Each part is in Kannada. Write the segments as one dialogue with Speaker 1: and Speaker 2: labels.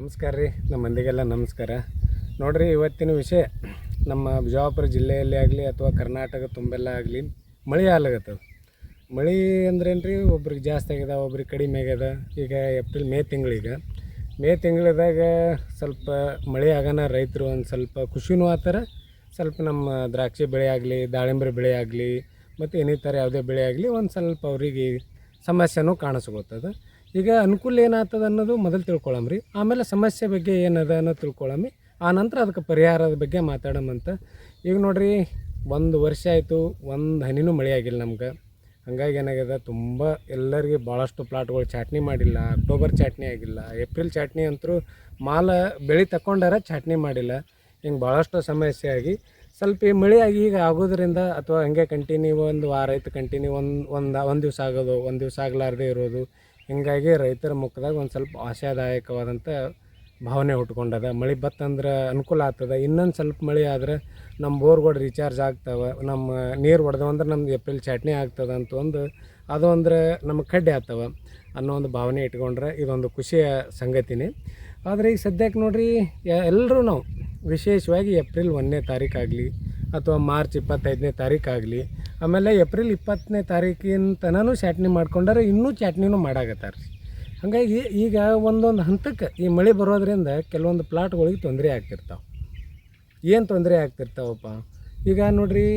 Speaker 1: ನಮಸ್ಕಾರ ರೀ ನಮ್ಮ ಮಂದಿಗೆಲ್ಲ ನಮಸ್ಕಾರ. ನೋಡಿರಿ, ಇವತ್ತಿನ ವಿಷಯ, ನಮ್ಮ ಬಿಜಾಪುರ ಜಿಲ್ಲೆಯಲ್ಲಿ ಆಗಲಿ ಅಥವಾ ಕರ್ನಾಟಕ ತುಂಬೆಲ್ಲ ಆಗಲಿ, ಮಳೆ ಆಗ್ಲಾಗತ್ತದ ಮಳೆ ಅಂದ್ರೇನು ರೀ ಒಬ್ರಿಗೆ ಜಾಸ್ತಿ ಆಗ್ಯದ, ಒಬ್ರಿಗೆ ಕಡಿಮೆ ಆಗ್ಯದ. ಈಗ ಏಪ್ರಿಲ್ ಮೇ ತಿಂಗಳಿಗೆ. ಮೇ ತಿಂಗಳದಾಗ ಸ್ವಲ್ಪ ಮಳೆ ಆಗೋಣ ರೈತರು ಒಂದು ಸ್ವಲ್ಪ ಖುಷಿನೂ ಆತರ, ಸ್ವಲ್ಪ ನಮ್ಮ ದ್ರಾಕ್ಷಿ ಬೆಳೆ ಆಗಲಿ ದಾಳಿಂಬೆ ಬೆಳೆ ಆಗಲಿ, ಮತ್ತು ಇನ್ನಿತರ ಯಾವುದೇ ಬೆಳೆ ಆಗಲಿ, ಒಂದು ಸ್ವಲ್ಪ ಅವರಿಗೆ ಸಮಸ್ಯೆನೂ ಕಾಣಿಸ್ಕೊತದ ಈಗ ಅನುಕೂಲ ಏನಾಗ್ತದೆ ಅನ್ನೋದು ಮೊದಲು ತಿಳ್ಕೊಳಮ್ರಿ. ಆಮೇಲೆ ಸಮಸ್ಯೆ ಬಗ್ಗೆ ಏನದ ಅನ್ನೋದು ತಿಳ್ಕೊಳಮ್ಮಿ. ಆ ನಂತರ ಅದಕ್ಕೆ ಪರಿಹಾರದ ಬಗ್ಗೆ ಮಾತಾಡಮಂತ ಈಗ ನೋಡ್ರಿ, ಒಂದು ವರ್ಷ ಆಯಿತು, ಒಂದು ಹನಿನೂ ಮಳೆ ಆಗಿಲ್ಲ ನಮ್ಗೆ. ಹಂಗಾಗಿ ಏನಾಗ್ಯದ, ತುಂಬ ಎಲ್ಲರಿಗೆ ಭಾಳಷ್ಟು ಪ್ಲಾಟ್ಗಳು ಚಾಟ್ನಿ ಮಾಡಿಲ್ಲ. ಅಕ್ಟೋಬರ್ ಚಾಟ್ನಿ ಆಗಿಲ್ಲ. ಏಪ್ರಿಲ್ ಚಾಟ್ನಿ ಅಂತರೂ ಮಾಲ ಬೆಳೆ ತಗೊಂಡಾರ ಚಾಟ್ನಿ ಮಾಡಿಲ್ಲ. ಹಿಂಗೆ ಭಾಳಷ್ಟು ಸಮಸ್ಯೆ ಆಗಿ, ಸ್ವಲ್ಪ ಈ ಮಳೆ ಆಗಿ ಈಗ ಆಗೋದ್ರಿಂದ ಅಥವಾ ಹಂಗೆ ಕಂಟಿನ್ಯೂ ಒಂದು ವಾರ ಆಯ್ತು ಕಂಟಿನ್ಯೂ ಒಂದು ಒಂದು ಒಂದು ದಿವಸ ಆಗೋದು, ಒಂದು ದಿವಸ ಆಗಲಾರ್ದೆ ಇರೋದು ಹಿಂಗಾಗಿ ರೈತರ ಮುಖದಾಗ ಒಂದು ಸ್ವಲ್ಪ ಆಶಾದಾಯಕವಾದಂಥ ಭಾವನೆ ಹುಟ್ಕೊಂಡದ. ಮಳೆ ಬತ್ತಂದ್ರೆ ಅನುಕೂಲ ಆಗ್ತದ. ಇನ್ನೊಂದು ಸ್ವಲ್ಪ ಮಳೆ ಆದ್ರೆ ನಮ್ಮ ಬೋರ್ಗಳು ರೀಚಾರ್ಜ್ ಆಗ್ತಾವೆ, ನಮ್ಮ ನೀರು ಹೊಡೆದವಂದ್ರೆ ನಮ್ದು ಏಪ್ರಿಲ್ ಚಟ್ನಿ ಆಗ್ತದೆ ಅಂತ ಒಂದು ಅದು ಅಂದ್ರೆ ನಮಗೆ ಕಡ್ಡೆ ಆಗ್ತವೆ ಅನ್ನೋ ಒಂದು ಭಾವನೆ ಇಟ್ಕೊಂಡ್ರೆ ಇದೊಂದು ಖುಷಿಯ ಸಂಗತಿನೇ. ಆದರೆ ಈಗ ಸದ್ಯಕ್ಕೆ ನೋಡ್ರಿ ಎಲ್ಲರೂ ನಾವು ವಿಶೇಷವಾಗಿ ಏಪ್ರಿಲ್ ಒಂದನೇ ತಾರೀಕಾಗಲಿ ಅಥವಾ ಮಾರ್ಚ್ ಇಪ್ಪತ್ತೈದನೇ ತಾರೀಕಾಗಲಿ ಆಮೇಲೆ ಏಪ್ರಿಲ್ ಇಪ್ಪತ್ತನೇ ತಾರೀಕಿನ ತನೂ ಚಾಟ್ನಿ ಮಾಡ್ಕೊಂಡರೆ ಇನ್ನೂ ಚಾಟ್ನಿನೂ ಮಾಡಾಕತ್ತಾರೆ ರೀ. ಹಾಗಾಗಿ ಈಗ ಒಂದೊಂದು ಹಂತಕ್ಕೆ ಈ ಮಳೆ ಬರೋದ್ರಿಂದ ಕೆಲವೊಂದು ಪ್ಲಾಟ್ಗಳಿಗೆ ತೊಂದರೆ ಆಗ್ತಿರ್ತಾವೆ. ಏನು ತೊಂದರೆ ಆಗ್ತಿರ್ತಾವಪ್ಪ? ಈಗ ನೋಡ್ರಿ,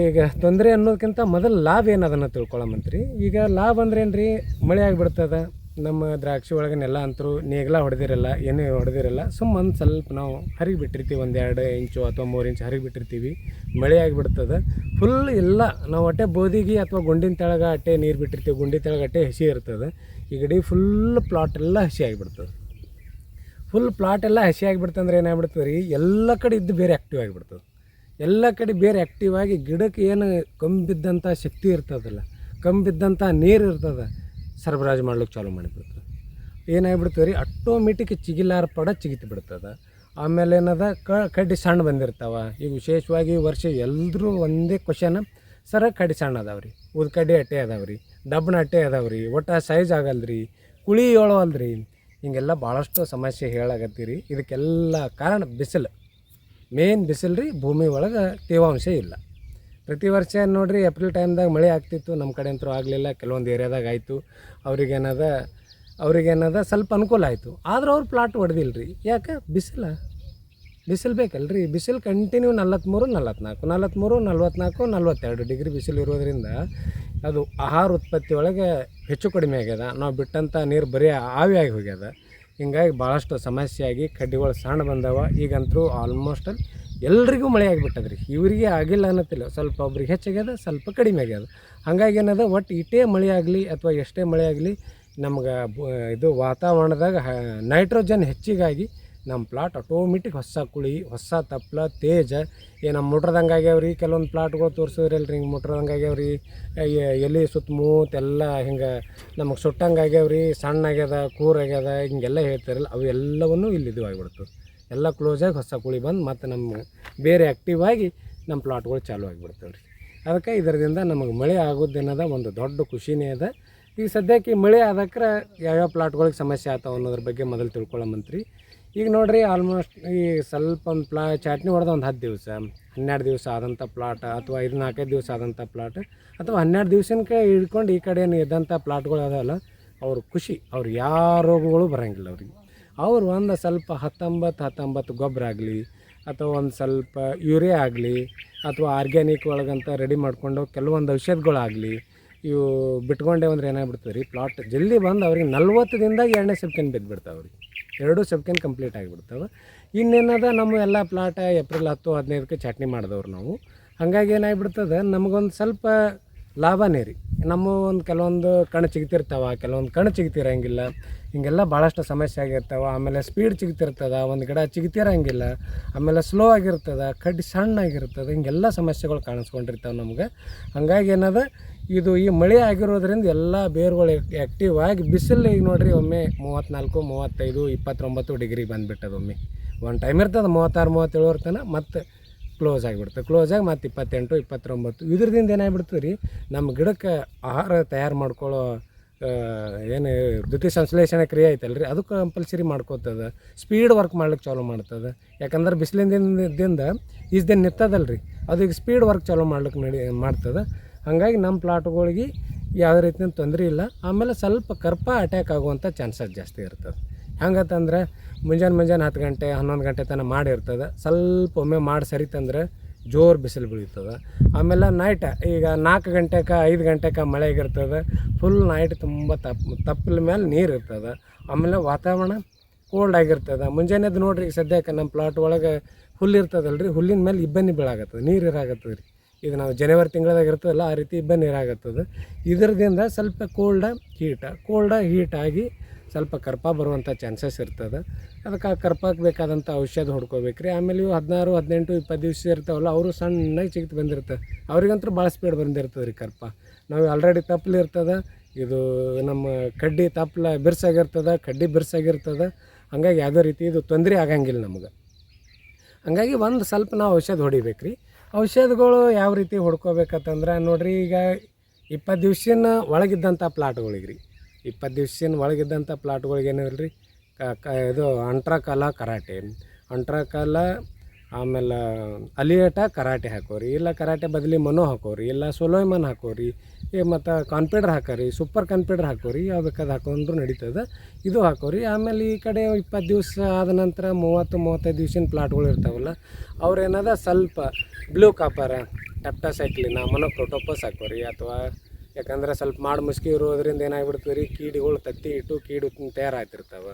Speaker 1: ಈಗ ತೊಂದರೆ ಅನ್ನೋದಕ್ಕಿಂತ ಮೊದಲು ಲಾಭ ಏನದನ್ನು ತಿಳ್ಕೊಳಮಂತ್ರಿ? ಈಗ ಲಾಭ ಅಂದ್ರೇನು ರೀ ಮಳೆ ಆಗಿಬಿಡ್ತದ? ನಮ್ಮ ದ್ರಾಕ್ಷಿ ಒಳಗೆ ನೆಲ ಅಂತರೂ ನೇಗ್ಲ ಹೊಡೆದಿರಲ್ಲ ಏನೂ ಹೊಡೆದಿರಲ್ಲ. ಸುಮ್ಮ ಒಂದು ಸ್ವಲ್ಪ ನಾವು ಹರಿಗೆ ಬಿಟ್ಟಿರ್ತೀವಿ, ಒಂದು ಎರಡು ಇಂಚು ಅಥವಾ ಮೂರು ಇಂಚು ಹರಿಗೆ ಬಿಟ್ಟಿರ್ತೀವಿ. ಮಳೆ ಆಗಿಬಿಡ್ತದೆ. ಫುಲ್ ಎಲ್ಲ ನಾವು ಅಟ್ಟೆ ಬೋದಿಗೆ ಅಥವಾ ಗುಂಡಿನ ತೆಳಗೆ ಅಟ್ಟೆ ನೀರು ಬಿಟ್ಟಿರ್ತೀವಿ, ಗುಂಡಿ ತೆಳಗೆ ಅಟ್ಟೆ ಹಸಿ ಇರ್ತದೆ. ಈ ಗಡಿ ಫುಲ್ ಪ್ಲಾಟ್ ಎಲ್ಲ ಹಸಿ ಆಗಿಬಿಡ್ತದೆ. ಫುಲ್ ಪ್ಲಾಟ್ ಎಲ್ಲ ಹಸಿ ಆಗಿಬಿಡ್ತಂದ್ರೆ ಏನಾಗ್ಬಿಡ್ತದೆ ರೀ, ಎಲ್ಲ ಕಡೆ ಇದ್ದು ಬೇರೆ ಆ್ಯಕ್ಟಿವ್ ಆಗಿಬಿಡ್ತದೆ. ಎಲ್ಲ ಕಡೆ ಬೇರೆ ಆ್ಯಕ್ಟಿವ್ ಆಗಿ ಗಿಡಕ್ಕೆ ಏನು ಕಂಬಿದ್ದಂಥ ಶಕ್ತಿ ಇರ್ತದಲ್ಲ ಕಂಬಿದ್ದಂಥ ನೀರು ಇರ್ತದೆ ಸರಬರಾಜು ಮಾಡ್ಲಿಕ್ಕೆ ಚಾಲು ಮಾಡಿಬಿಡ್ತದೆ. ಏನಾಗ್ಬಿಡ್ತದೆ ರೀ ಆಟೋಮೆಟಿಕ್ ಚಿಗಿಲಾರ ಪಡ ಚಿಗಿತು ಬಿಡ್ತದೆ. ಆಮೇಲೆ ಏನದ, ಕ, ಕಡ್ಡಿ ಸಣ್ಣ ಬಂದಿರ್ತಾವ. ಈಗ ವಿಶೇಷವಾಗಿ ವರ್ಷ ಎಲ್ಲರೂ ಒಂದೇ ಕ್ವಶನ್, ಸರ ಕಡ್ಡಿ ಸಣ್ಣ ಅದಾವೆ ರೀ, ಉದ್ ಕಡ್ಡಿ ಅಟ್ಟೆ ಅದಾವೆ ರೀ ಡಬ್ಬನ ಅಟ್ಟೆ ಅದಾವೆ ರೀ, ಒಟ್ಟು ಸೈಜ್ ಆಗಲ್ರಿ ಕುಳಿ ಏಳವಲ್ರಿ ಹಿಂಗೆಲ್ಲ ಭಾಳಷ್ಟು ಸಮಸ್ಯೆ ಹೇಳಾಗತ್ತೀರಿ ಇದಕ್ಕೆಲ್ಲ ಕಾರಣ ಬಿಸಿಲು. ಮೇನ್ ಬಿಸಿಲು ರೀ, ಭೂಮಿ ಒಳಗೆ ತೇವಾಂಶ ಇಲ್ಲ. ಪ್ರತಿ ವರ್ಷ ನೋಡ್ರಿ ಏಪ್ರಿಲ್ ಟೈಮ್ದಾಗ ಮಳೆ ಆಗ್ತಿತ್ತು ನಮ್ಮ ಕಡೆ ಅಂತೂ ಆಗಲಿಲ್ಲ, ಕೆಲವೊಂದು ಏರಿಯಾದಾಗ ಆಯಿತು. ಅವ್ರಿಗೇನದ ಅವ್ರಿಗೇನದ ಸ್ವಲ್ಪ ಅನುಕೂಲ ಆಯಿತು. ಆದ್ರೆ ಅವ್ರು ಪ್ಲಾಟ್ ಹೊಡೆದಿಲ್ಲ ರೀ ಯಾಕೆ? ಬಿಸಿಲ. ಬಿಸಿಲು ಬೇಕಲ್ರಿ. ಬಿಸಿಲು ಕಂಟಿನ್ಯೂ ನಲ್ವತ್ತ್ಮೂರು ನಲ್ವತ್ನಾಲ್ಕು. ನಲ್ವತ್ತ್ಮೂರು ನಲ್ವತ್ನಾಲ್ಕು, ನಲ್ವತ್ತೆರಡು ಡಿಗ್ರಿ ಬಿಸಿಲು ಇರೋದ್ರಿಂದ ಅದು ಆಹಾರ ಉತ್ಪತ್ತಿ ಒಳಗೆ ಹೆಚ್ಚು ಕಡಿಮೆ ಆಗ್ಯದ. ನಾವು ಬಿಟ್ಟಂಥ ನೀರು ಬರೀ ಆವಿಯಾಗಿ ಹೋಗ್ಯದ. ಹಿಂಗಾಗಿ ಭಾಳಷ್ಟು ಸಮಸ್ಯೆ ಆಗಿ, ಕಡ್ಡಿಗಳು ಸಣ್ಣ ಬಂದವ. ಈಗಂತೂ ಆಲ್ಮೋಸ್ಟ್ ಎಲ್ರಿಗೂ ಮಳೆ ಆಗಿಬಿಟ್ಟದ ರೀ ಇವರಿಗೆ ಆಗಿಲ್ಲ ಅನ್ನತ್ತಿಲ್ಲ. ಸ್ವಲ್ಪ ಒಬ್ರಿಗೆ ಹೆಚ್ಚಾಗ್ಯದ ಸ್ವಲ್ಪ ಕಡಿಮೆ ಆಗ್ಯದ ಹಂಗಾಗಿ ಏನದ ಒಟ್ಟು ಇಟ್ಟೇ ಮಳೆ ಆಗಲಿ ಅಥವಾ ಎಷ್ಟೇ ಮಳೆ ಆಗಲಿ ನಮ್ಗೆ ಇದು ವಾತಾವರಣದಾಗ ನೈಟ್ರೋಜನ್ ಹೆಚ್ಚಿಗಾಗಿ ನಮ್ಮ ಪ್ಲಾಟ್ ಆಟೋಮೆಟಿಕ್ ಹೊಸ ಕುಳಿ, ಹೊಸ ತಪ್ಪಲ ತೇಜ. ಏ ನಮ್ಮ ಮೋಟ್ರದಂಗೆ ಆಗ್ಯಾವ್ರಿ, ಕೆಲವೊಂದು ಪ್ಲಾಟ್ಗಳು ತೋರಿಸಿದ್ರಲ್ರಿ, ಹಿಂಗೆ ಮೋಟ್ರದಂಗೆ ಆಗ್ಯಾವ್ರಿ. ಎಲೆ ಸುತ್ತಮುತ್ತ ಎಲ್ಲ ಹಿಂಗೆ ನಮಗೆ ಸುಟ್ಟಂಗೆ ಆಗ್ಯಾವ್ರಿ, ಸಣ್ಣ ಆಗ್ಯದ ಕೂರಾಗ್ಯದ ಹಿಂಗೆಲ್ಲ ಹೇಳ್ತಾರಲ್ಲ, ಅವೆಲ್ಲವನ್ನೂ ಇಲ್ಲಿ ಇದು ಆಗಿಬಿಡ್ತದೆ ಎಲ್ಲ ಕ್ಲೋಸಾಗಿ ಹೊಸ ಕುಳಿ ಬಂದು ಮತ್ತು ನಮ್ಮ ಬೇರೆ ಆ್ಯಕ್ಟಿವ್ ಆಗಿ ನಮ್ಮ ಪ್ಲಾಟ್ಗಳು ಚಾಲೂ ಆಗಿಬಿಡ್ತವೆ ರೀ ಅದಕ್ಕೆ ಇದರಿಂದ ನಮಗೆ ಮಳೆ ಆಗೋದೇನದ ಒಂದು ದೊಡ್ಡ ಖುಷಿನೇ ಅದ. ಈಗ ಸದ್ಯಕ್ಕೆ ಮಳೆ ಆದಕ್ರೆ ಯಾವ್ಯಾವ ಪ್ಲಾಟ್ಗಳಿಗೆ ಸಮಸ್ಯೆ ಆಗ್ತಾವೆ ಅನ್ನೋದ್ರ ಬಗ್ಗೆ ಮೊದಲು ತಿಳ್ಕೊಳ್ಳಮಂತ್ರಿ. ಈಗ ನೋಡಿರಿ ಆಲ್ಮೋಸ್ಟ್ ಈ ಸ್ವಲ್ಪ ಒಂದು ಪ್ಲಾ ಚಾಟ್ನಿ ಹೊಡೆದ ಒಂದು ಹತ್ತು ದಿವಸ, ಹನ್ನೆರಡು ದಿವಸ ಆದಂಥ ಪ್ಲಾಟ್ ಅಥವಾ ಐದು ನಾಲ್ಕೈದು ದಿವಸ ಆದಂಥ ಪ್ಲಾಟ್ ಅಥವಾ ಹನ್ನೆರಡು ದಿವ್ಸಕ್ಕೆ ಹಿಡ್ಕೊಂಡು ಈ ಕಡೆ ಇದ್ದಂಥ ಪ್ಲಾಟ್ಗಳು ಅದಲ್ಲ ಅವ್ರ ಖುಷಿ, ಅವ್ರು ಯಾವ ರೋಗಗಳು ಬರೋಂಗಿಲ್ಲ ಅವ್ರಿಗೆ. ಅವ್ರು ಒಂದು ಸ್ವಲ್ಪ ಹತ್ತೊಂಬತ್ತು ಹತ್ತೊಂಬತ್ತು ಗೊಬ್ಬರ ಆಗಲಿ, ಅಥವಾ ಒಂದು ಸ್ವಲ್ಪ ಯೂರಿಯಾ ಆಗಲಿ, ಅಥವಾ ಆರ್ಗ್ಯಾನಿಕ್ ಒಳಗಂತ ರೆಡಿ ಮಾಡ್ಕೊಂಡು ಕೆಲವೊಂದು ಔಷಧಗಳಾಗಲಿ, ಇವು ಬಿಟ್ಕೊಂಡೆ ಅಂದ್ರೆ ಏನಾಗ್ಬಿಡ್ತದೆ ರೀ ಪ್ಲಾಟ್ ಜಲ್ದಿ ಬಂದು ಅವ್ರಿಗೆ ನಲ್ವತ್ತು ದಿನದಾಗ ಎರಡನೇ ಸೆಪ್ಕೆನ್ ಬಿದ್ದುಬಿಡ್ತಾವೆ ರೀ. ಎರಡು ಸೆಪ್ಕೆನ್ ಕಂಪ್ಲೀಟ್ ಆಗಿಬಿಡ್ತಾವೆ. ಇನ್ನೇನದ ನಮ್ಮ ಎಲ್ಲ ಪ್ಲಾಟ ಏಪ್ರಿಲ್ ಹತ್ತು, ಹದಿನೈದಕ್ಕೆ ಚಟ್ನಿ ಮಾಡಿದವ್ರು ನಾವು. ಹಾಗಾಗಿ ಏನಾಗ್ಬಿಡ್ತದೆ? ನಮಗೊಂದು ಸ್ವಲ್ಪ ಲಾಭನೇ ರೀ. ನಮ್ಮ ಒಂದು ಕೆಲವೊಂದು ಕಣ್ಣು ಚಿಗ್ತಿರ್ತಾವೆ, ಕೆಲವೊಂದು ಕಣ್ಣು ಚಿಗ್ತಿರಂಗಿಲ್ಲ. ಹಿಂಗೆಲ್ಲ ಭಾಳಷ್ಟು ಸಮಸ್ಯೆ ಆಗಿರ್ತಾವ, ಆಮೇಲೆ ಸ್ಪೀಡ್ ಚಿಗ್ತಿರ್ತದ, ಒಂದು ಗಿಡ ಚಿಗ್ತಿರಂಗಿಲ್ಲ, ಆಮೇಲೆ ಸ್ಲೋ ಆಗಿರ್ತದ, ಕಡ್ಡಿ ಸಣ್ಣ ಆಗಿರ್ತದೆ ಹಿಂಗೆಲ್ಲ ಸಮಸ್ಯೆಗಳು ಕಾಣಿಸ್ಕೊಂಡಿರ್ತಾವೆ ನಮ್ಗೆ. ಹಂಗಾಗಿ ಏನದ, ಇದು ಈ ಮಳೆ ಆಗಿರೋದ್ರಿಂದ ಎಲ್ಲ ಬೇರುಗಳು ಆ್ಯಕ್ಟಿವ್ ಆಗಿ ಬಿಸಿಲು ಈಗ ನೋಡಿರಿ ಒಮ್ಮೆ ಮೂವತ್ತ್ನಾಲ್ಕು, ಮೂವತ್ತೈದು, ಇಪ್ಪತ್ತೊಂಬತ್ತು ಡಿಗ್ರಿ ಬಂದುಬಿಟ್ಟದ ಒಮ್ಮೆ. ಒಂದು ಟೈಮ್ ಇರ್ತದೆ ಮೂವತ್ತಾರು ಮೂವತ್ತೇಳು ತನಕ ಮತ್ತೆ ಕ್ಲೋಸ್ ಆಗಿಬಿಡ್ತು ಕ್ಲೋಸ್ ಆಗಿ ಮತ್ತು ಇಪ್ಪತ್ತೆಂಟು, ಇಪ್ಪತ್ತೊಂಬತ್ತು. ಇದ್ರದಿಂದ ಏನಾಗ್ಬಿಡ್ತದೆ ರೀ, ನಮ್ಮ ಗಿಡಕ್ಕೆ ಆಹಾರ ತಯಾರು ಮಾಡ್ಕೊಳ್ಳೋ ಏನು ದ್ಯುತಿ ಸಂಶ್ಲೇಷಣೆ ಕ್ರಿಯೆ ಐತಲ್ಲ ರೀ ಅದು ಕಂಪಲ್ಸರಿ ಮಾಡ್ಕೋತದ. ಸ್ಪೀಡ್ ವರ್ಕ್ ಮಾಡ್ಲಿಕ್ಕೆ ಚಾಲೂ ಮಾಡ್ತದೆ. ಯಾಕಂದ್ರೆ ಬಿಸಿಲಿಂದಿಂದ ಈಸ್ದೇನು ರೀ ಅದು ಈಗ ಸ್ಪೀಡ್ ವರ್ಕ್ ಚಾಲೂ ಮಾಡ್ಲಿಕ್ಕೆ ನಡಿ, ಮಾಡ್ತದೆ. ಹಾಗಾಗಿ ನಮ್ಮ ಪ್ಲಾಟ್ಗಳಿಗೆ ಯಾವುದೇ ರೀತಿಯ ತೊಂದರೆ ಇಲ್ಲ. ಆಮೇಲೆ ಸ್ವಲ್ಪ ಕರ್ಪ ಅಟ್ಯಾಕ್ ಆಗುವಂಥ ಚಾನ್ಸಸ್ ಜಾಸ್ತಿ ಇರ್ತದೆ. ಹೆಂಗತ್ತಂದ್ರೆ ಮುಂಜಾನೆ ಮುಂಜಾನೆ ಹತ್ತು ಗಂಟೆ, ಹನ್ನೊಂದು ಗಂಟೆ ತನಕ ಮಾಡಿರ್ತದೆ ಸ್ವಲ್ಪ ಒಮ್ಮೆ ಮಾಡಿ ಸರಿತಂದ್ರೆ ಜೋರು ಬಿಸಿಲು ಬೀಳ್ತದೆ. ಆಮೇಲೆ ನೈಟ್ ಈಗ ನಾಲ್ಕು ಗಂಟೆಗೆ ಐದು ಗಂಟೆಕ ಮಳೆ ಆಗಿರ್ತದೆ. ಫುಲ್ ನೈಟ್ ತುಂಬ ತಪ್ಪು ತಪ್ಪಲ ಮೇಲೆ ನೀರು ಇರ್ತದೆ. ಆಮೇಲೆ ವಾತಾವರಣ ಕೋಲ್ಡ್ ಆಗಿರ್ತದೆ. ಮುಂಜಾನೆದು ನೋಡ್ರಿ ಸದ್ಯಕ್ಕೆ ನಮ್ಮ ಪ್ಲಾಟ್ ಒಳಗೆ ಹುಲ್ಲು ಇರ್ತದಲ್ಲ ರೀ ಹುಲ್ಲಿನ ಮೇಲೆ ಇಬ್ಬನಿ ಬೀಳಾಗತ್ತದ ನೀರು ಇರಾಗತ್ತದ ರೀ. ಇದು ನಾವು ಜನವರಿ ತಿಂಗಳದಾಗ ಇರ್ತದಲ್ಲ, ಆ ರೀತಿ ಇಬ್ಬನಿ ನೀರಾಗತ್ತದ ಇದರದಿಂದ ಸ್ವಲ್ಪ ಕೋಲ್ಡ ಹೀಟ ಕೋಲ್ಡ ಹೀಟ್ ಆಗಿ ಸ್ವಲ್ಪ ಕರ್ಪ ಬರುವಂಥ ಚಾನ್ಸಸ್ ಇರ್ತದೆ. ಅದಕ್ಕೆ ಆ ಕರ್ಪಕ್ಕೆ ಬೇಕಾದಂಥ ಔಷಧ ಹೊಡ್ಕೋಬೇಕು ರೀ ಆಮೇಲೆ ಇವು ಹದಿನಾರು, ಹದಿನೆಂಟು, ಇಪ್ಪತ್ತು ದಿವಸ ಇರ್ತಾವಲ್ಲ, ಅವರು ಸಣ್ಣಗೆ ಚಿಕ್ತು ಬಂದಿರ್ತದೆ. ಅವ್ರಿಗಂತೂ ಭಾಳ ಸ್ಪೀಡ್ ಬಂದಿರ್ತದೆ ರೀ ಕರ್ಪ. ನಾವು ಆಲ್ರೆಡಿ ತಪ್ಪಲು ಇರ್ತದೆ. ಇದು ನಮ್ಮ ಕಡ್ಡಿ ತಪ್ಪಲ ಬಿರ್ಸಾಗಿರ್ತದೆ, ಕಡ್ಡಿ ಬಿರ್ಸಾಗಿರ್ತದೆ. ಹಂಗಾಗಿ ಯಾವುದೇ ರೀತಿ ಇದು ತೊಂದರೆ ಆಗಂಗಿಲ್ಲ ನಮ್ಗೆ. ಹಂಗಾಗಿ ಒಂದು ಸ್ವಲ್ಪ ನಾವು ಔಷಧ ಹೊಡಿಬೇಕು ರೀ ಔಷಧಗಳು ಯಾವ ರೀತಿ ಹೊಡ್ಕೋಬೇಕಂತಂದ್ರೆ ನೋಡಿರಿ ಈಗ ಇಪ್ಪತ್ತು ದಿವ್ಸನ ಒಳಗಿದ್ದಂಥ ಪ್ಲಾಟ್ಗಳಿಗೆ ರೀ ಇಪ್ಪತ್ತು ದಿವ್ಸಿನ ಒಳಗಿದ್ದಂಥ ಪ್ಲಾಟ್ಗಳಿಗೆ ಏನಿಲ್ಲ ರೀ ಕ ಇದು ಅಂಟ್ರಕಾಲ ಕರಾಟೆ. ಅಂಟ್ರಕಾಲ, ಆಮೇಲೆ ಅಲಿಯಟ ಕರಾಟೆ ಹಾಕೋರಿ, ಇಲ್ಲ ಕರಾಟೆ ಬದಲಿ ಮನೋ ಹಾಕೋರಿ, ಇಲ್ಲ ಸೊಲೋಯ್ಮನ್ ಹಾಕೋರಿ, ಏ ಮತ್ತು ಕಾನ್ಪೀಡರ್ ಹಾಕೋರಿ ಸೂಪರ್ ಕಾನ್ಪೀಡರ್ ಹಾಕೋರಿ ಯಾವ ಬೇಕಾದ ಹಾಕೊಂಡ್ರು ನಡೀತದೆ? ಇದು ಹಾಕೋರಿ. ಆಮೇಲೆ ಈ ಕಡೆ ಇಪ್ಪತ್ತು ದಿವಸ ಆದ ನಂತರ ಮೂವತ್ತು, ಮೂವತ್ತೈದು ದಿವ್ಸಿನ ಪ್ಲಾಟ್ಗಳು ಇರ್ತಾವಲ್ಲ, ಅವ್ರೇನದ ಸ್ವಲ್ಪ ಬ್ಲೂ ಕಾಪರ ಟೆಪ್ಟಾಸೈಕ್ಲಿನ ಮೊನೊಕ್ರೋಟೋಪಸ್ ಹಾಕೋರಿ, ಅಥವಾ ಯಾಕಂದ್ರೆ ಸ್ವಲ್ಪ ಮಾಡಿ ಮುಸ್ಕಿ ಇರೋದ್ರಿಂದ ಏನಾಗ್ಬಿಡ್ತದೆ ರೀ? ಕೀಡಿಗಳು ತತ್ತಿ ಇಟ್ಟು ಕೀಡು ತಯಾರಾಗ್ತಿರ್ತಾವೆ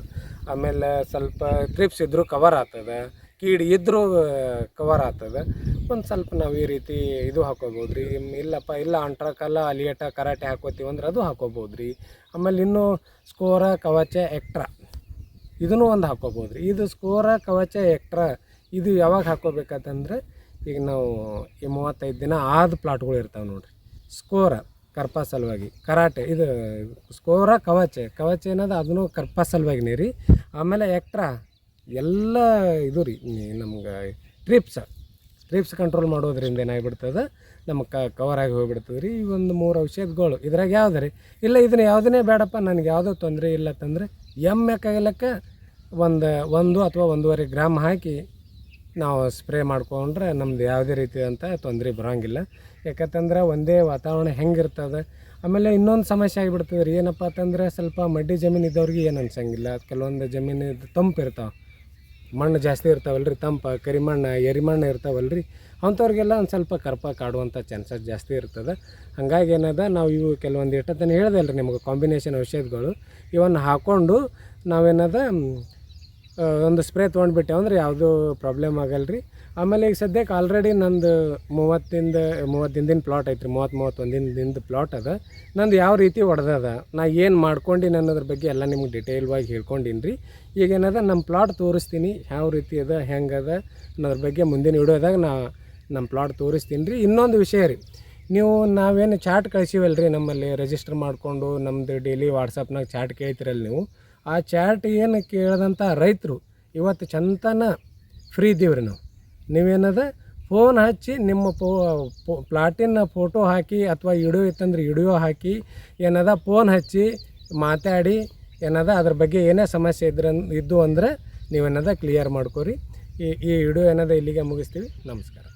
Speaker 1: ಆಮೇಲೆ ಸ್ವಲ್ಪ ಕ್ರಿಪ್ಸ್ ಇದ್ದರೂ ಕವರ್ ಆಗ್ತದೆ. ಕೀಡಿ ಇದ್ದರೂ ಕವರ್ ಆಗ್ತದೆ. ಒಂದು ಸ್ವಲ್ಪ ನಾವು ಈ ರೀತಿ ಇದು ಹಾಕೋಬೋದು ರೀ. ಇಲ್ಲಪ್ಪ, ಇಲ್ಲ ಅಂಟ್ರಕಲ್ಲ, ಅಲಿಯಟ, ಕರಾಟೆ ಹಾಕೋತೀವಿ ಅಂದ್ರೆ ಅದು ಹಾಕೋಬೋದು ರೀ. ಆಮೇಲೆ ಇನ್ನೂ ಸ್ಕೋರ, ಕವಚ, ಎಕ್ಟ್ರಾ. ಇದನ್ನು ಒಂದು ಹಾಕೋಬೋದು ರೀ. ಇದು ಸ್ಕೋರ, ಕವಚ, ಎಕ್ಟ್ರಾ ಇದು ಯಾವಾಗ ಹಾಕೋಬೇಕಂತಂದ್ರೆ ಈಗ ನಾವು ಈ ಮೂವತ್ತೈದು ದಿನ ಆದ ಪ್ಲಾಟ್ಗಳು ಇರ್ತಾವೆ ನೋಡಿರಿ. ಸ್ಕೋರ. ಕರ್ಪ ಸಲುವಾಗಿ. ಕರಾಟೆ, ಇದು ಸ್ಕೋರ ಕವಚ. ಕವಚ ಏನದ ಅದನ್ನು ಕರ್ಪ ಸಲುವಾಗಿನೇ ರೀ ಆಮೇಲೆ ಎಕ್ಟ್ರಾ, ಎಲ್ಲ ಇದು ರೀ, ನಮ್ಗೆ ಟ್ರಿಪ್ಸ್. ಟ್ರಿಪ್ಸ್ ಕಂಟ್ರೋಲ್ ಮಾಡೋದ್ರಿಂದ ಏನಾಗ್ಬಿಡ್ತದೆ? ನಮಗೆ ಕವರ್ ಆಗಿ ಹೋಗಿಬಿಡ್ತದೆ ರೀ. ಈ ಒಂದು ಮೂರು ಔಷಧಗಳು. ಇದ್ರಾಗ ಯಾವ್ದು ರೀ? ಇಲ್ಲ, ಇದನ್ನ ಯಾವುದನ್ನೇ ಬೇಡಪ್ಪ, ನನಗೆ ಯಾವುದೋ ತೊಂದರೆ ಇಲ್ಲ ತಂದರೆ ಎಮ್ಮೆ ಎಕ್ಕಾಗಲಕ್ಕ ಒಂದು ಒಂದು ಅಥವಾ ಒಂದೂವರೆ ಗ್ರಾಮ್ ಹಾಕಿ ನಾವು ಸ್ಪ್ರೇ ಮಾಡ್ಕೊಂಡ್ರೆ ನಮ್ದು ಯಾವುದೇ ರೀತಿಯಾದಂಥ ತೊಂದರೆ ಬರೋಂಗಿಲ್ಲ. ಯಾಕಂತಂದ್ರೆ ಒಂದೇ ವಾತಾವರಣ ಹೆಂಗಿರ್ತದೆ, ಆಮೇಲೆ ಇನ್ನೊಂದು ಸಮಸ್ಯೆ ಆಗಿಬಿಡ್ತದೆ ರೀ. ಏನಪ್ಪ ಅಂತಂದ್ರೆ ಸ್ವಲ್ಪ ಮಡ್ಡಿ ಜಮೀನು ಇದ್ದವ್ರಿಗೆ ಏನು ಅನ್ಸಂಗಿಲ್ಲ. ಕೆಲವೊಂದು ಜಮೀನು ತಂಪು ಇರ್ತಾವೆ. ಮಣ್ಣು ಜಾಸ್ತಿ ಇರ್ತಾವಲ್ಲ ರೀ, ತಂಪ ಕರಿಮಣ್ಣು ಎರಿಮಣ್ಣು ಇರ್ತಾವಲ್ಲ ರೀ. ಅಂಥವ್ರಿಗೆಲ್ಲ ಒಂದು ಸ್ವಲ್ಪ ಕರ್ಪ ಕಾಡುವಂಥ ಚಾನ್ಸಸ್ ಜಾಸ್ತಿ ಇರ್ತದೆ. ಹಾಗಾಗಿ ಏನದ, ನಾವು ಇವು ಕೆಲವೊಂದು ಇಟ್ಟತನ ಹೇಳ್ದಲ್ಲ ರೀ ನಿಮಗೆ ಕಾಂಬಿನೇಷನ್ ಔಷಧಗಳು. ಇವನ್ನ ಹಾಕ್ಕೊಂಡು ನಾವೇನದ ಒಂದು ಸ್ಪ್ರೇ ತೊಗೊಂಡ್ಬಿಟ್ಟೆ ಅಂದ್ರೆ ಯಾವುದೂ ಪ್ರಾಬ್ಲಮ್ ಆಗಲ್ಲ ರೀ ಆಮೇಲೆ ಈಗ ಸದ್ಯಕ್ಕೆ ಆಲ್ರೆಡಿ ನಂದು ಮೂವತ್ತಿಂದ ಮೂವತ್ತು ದಿನದಿನ ಪ್ಲಾಟ್ ಐತ್ರಿ, ಮೂವತ್ತು ಮೂವತ್ತೊಂದಿನ ದಿನದ ಪ್ಲಾಟ್ ಅದ. ನಂದು ಯಾವ ರೀತಿ ಹೊಡೆದದ ನಾ ಏನು ಮಾಡ್ಕೊಂಡಿನಿ ಅನ್ನೋದ್ರ ಬಗ್ಗೆ ಎಲ್ಲ ನಿಮ್ಗೆ ಡಿಟೇಲ್ವಾಗಿ ಹೇಳ್ಕೊಂಡಿನಿ ರೀ ಈಗ ಏನದ ನಮ್ಮ ಪ್ಲಾಟ್ ತೋರಿಸ್ತೀನಿ, ಯಾವ ರೀತಿ ಅದ, ಹೆಂಗೆ ಅದ ಅನ್ನೋದ್ರ ಬಗ್ಗೆ ಮುಂದಿನ ವಿಡಿಯೋದಾಗ ನಾ ನಮ್ಮ ಪ್ಲಾಟ್ ತೋರಿಸ್ತೀನಿ ರೀ ಇನ್ನೊಂದು ವಿಷಯ ರೀ, ನೀವು ನಾವೇನು ಚಾಟ್ ಕಳಿಸೀವಲ್ಲ ರೀ ನಮ್ಮಲ್ಲಿ ರಿಜಿಸ್ಟರ್ ಮಾಡಿಕೊಂಡು ನಮ್ಮದು ಡೈಲಿ ವಾಟ್ಸಪ್ನಾಗ ಚಾಟ್ ಕೇಳ್ತಿರಲ್ಲ ನೀವು. ಆ ಚಾರ್ಟ್ ಏನು ಕೇಳಿದಂಥ ರೈತರು, ಇವತ್ತು ಚಂತನ ಫ್ರೀ ಇದ್ದೀವ್ರಿ ನಾವು. ನೀವೇನದ? ಫೋನ್ ಹಚ್ಚಿ ನಿಮ್ಮ ಪೋ ಪ್ಲಾಟಿನ ಫೋಟೋ ಹಾಕಿ ಅಥವಾ ವಿಡಿಯೋ ಇತ್ತಂದ್ರೆ ವಿಡಿಯೋ ಹಾಕಿ, ಏನದ? ಫೋನ್ ಹಚ್ಚಿ ಮಾತಾಡಿ, ಏನದ? ಅದ್ರ ಬಗ್ಗೆ ಏನೇ ಸಮಸ್ಯೆ ಇದ್ರ, ಇದ್ದು ಅಂದ್ರೆ ನೀವೇನದ? ಕ್ಲಿಯರ್ ಮಾಡ್ಕೊರಿ. ಈ ಈ ವಿಡಿಯೋ ಏನದ ಇಲ್ಲಿಗೆ ಮುಗಿಸ್ತೀವಿ. ನಮಸ್ಕಾರ.